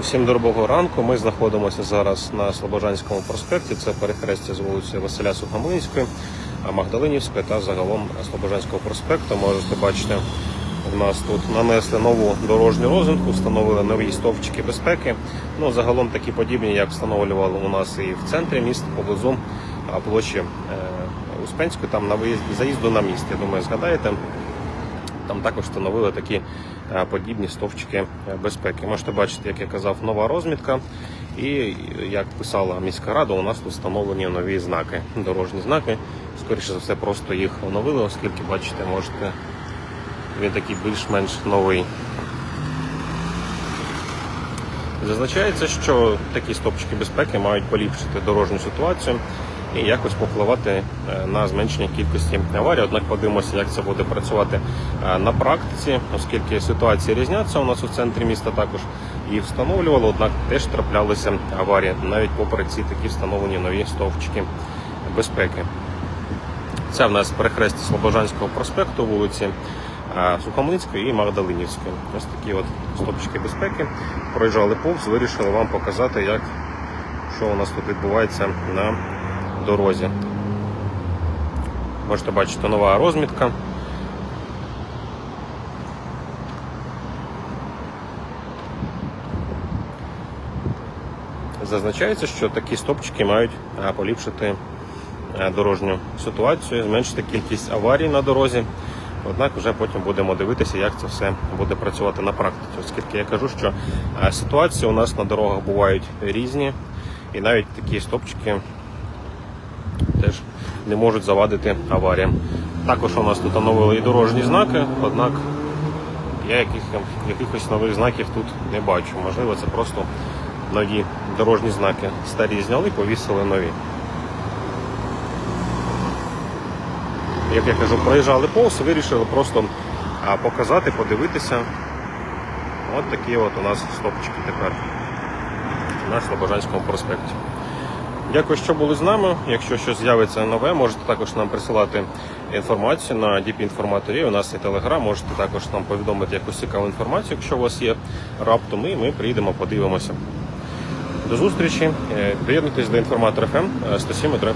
Усім доброго ранку. Ми знаходимося зараз на Слобожанському проспекті. Це перехрестя з вулиці Василя Сухомлинської, Магдалинівської та загалом Слобожанського проспекту. Можете бачити, у нас тут нанесли нову дорожню розмітку, встановили нові стовпчики безпеки. Ну, загалом такі подібні, як встановлювали у нас і в центрі міста поблизу площі е, Успенської, там на виїзді заїзду на міст. Я думаю, згадаєте. Там також встановили такі е, подібні стовпчики е, безпеки. Можете бачити, як я казав, нова розмітка. І як писала міська рада, у нас тут встановлені нові знаки, дорожні знаки. Скоріше за все, просто їх оновили, оскільки бачите, можете він такий більш-менш новий. Зазначається, що такі стопчики безпеки мають поліпшити дорожню ситуацію і якось попливати е, на зменшення кількості аварій. Однак подивимося, як це буде працювати е, на практиці, оскільки ситуації різняться у нас у центрі міста також і встановлювали, однак теж траплялися аварії, навіть попри ці такі встановлені нові стовпчики безпеки. Це в нас перехрестя Слобожанського проспекту, вулиці е, Сухомлинської і Магдалинівської. Ось такі от стопчики безпеки. Проїжджали повз, вирішили вам показати, як що у нас тут відбувається на дорозі. Можете бачити нова розмітка. Зазначається, що такі стопчики мають е, поліпшити е, дорожню ситуацію, зменшити кількість аварій на дорозі. Однак вже потім будемо дивитися, як це все буде працювати на практиці, оскільки я кажу, що е, ситуації у нас на дорогах бувають різні, і навіть такі стопчики теж не можуть завадити аваріям. Також у нас тут оновили і дорожні знаки, однак я яких, якихось нових знаків тут не бачу. Можливо, це просто нові дорожні знаки. Старі зняли, повісили нові. Як я кажу, проїжджали повз, вирішили просто показати, подивитися. От такі от у нас стопчики тепер на Слобожанському проспекті. Дякую, що були з нами. Якщо щось з'явиться нове, можете також нам присилати інформацію на DP інформаторі. У нас є телеграм, можете також нам повідомити якусь цікаву інформацію, якщо у вас є раптом, і ми приїдемо, подивимося. До зустрічі. Е, Приєднуйтесь до інформатора ФМ 107.3.